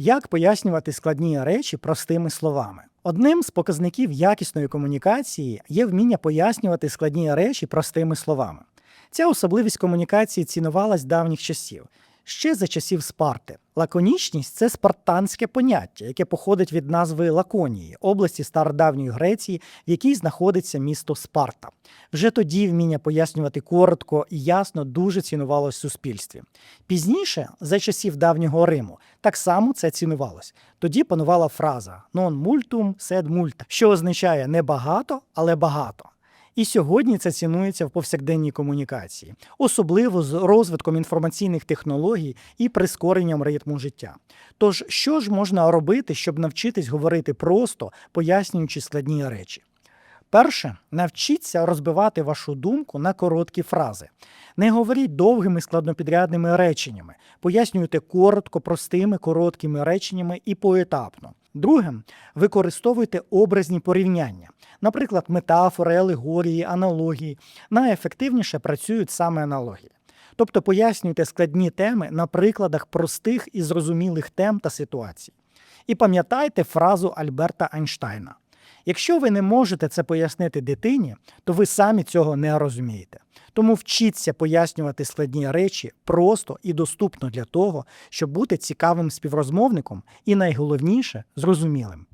Як пояснювати складні речі простими словами? Одним з показників якісної комунікації є вміння пояснювати складні речі простими словами. Ця особливість комунікації цінувалась давніх часів. Ще за часів Спарти. Лаконічність це спартанське поняття, яке походить від назви Лаконії, області стародавньої Греції, в якій знаходиться місто Спарта. Вже тоді вміння пояснювати коротко і ясно дуже цінувалось в суспільстві. Пізніше, за часів давнього Риму, так само це цінувалось. Тоді панувала фраза non multum sed multa, що означає не багато, але багато. І сьогодні це цінується в повсякденній комунікації, особливо з розвитком інформаційних технологій і прискоренням ритму життя. Тож, що ж можна робити, щоб навчитись говорити просто, пояснюючи складні речі? Перше, навчіться розбивати вашу думку на короткі фрази. Не говоріть довгими складнопідрядними реченнями, пояснюйте коротко, простими, короткими реченнями і поетапно. Друге, використовуйте образні порівняння, наприклад, метафори, алегорії, аналогії. Найефективніше працюють саме аналогії. Тобто пояснюйте складні теми на прикладах простих і зрозумілих тем та ситуацій. І пам'ятайте фразу Альберта Айнштайна. Якщо ви не можете це пояснити дитині, то ви самі цього не розумієте. Тому вчіться пояснювати складні речі просто і доступно для того, щоб бути цікавим співрозмовником і найголовніше зрозумілим.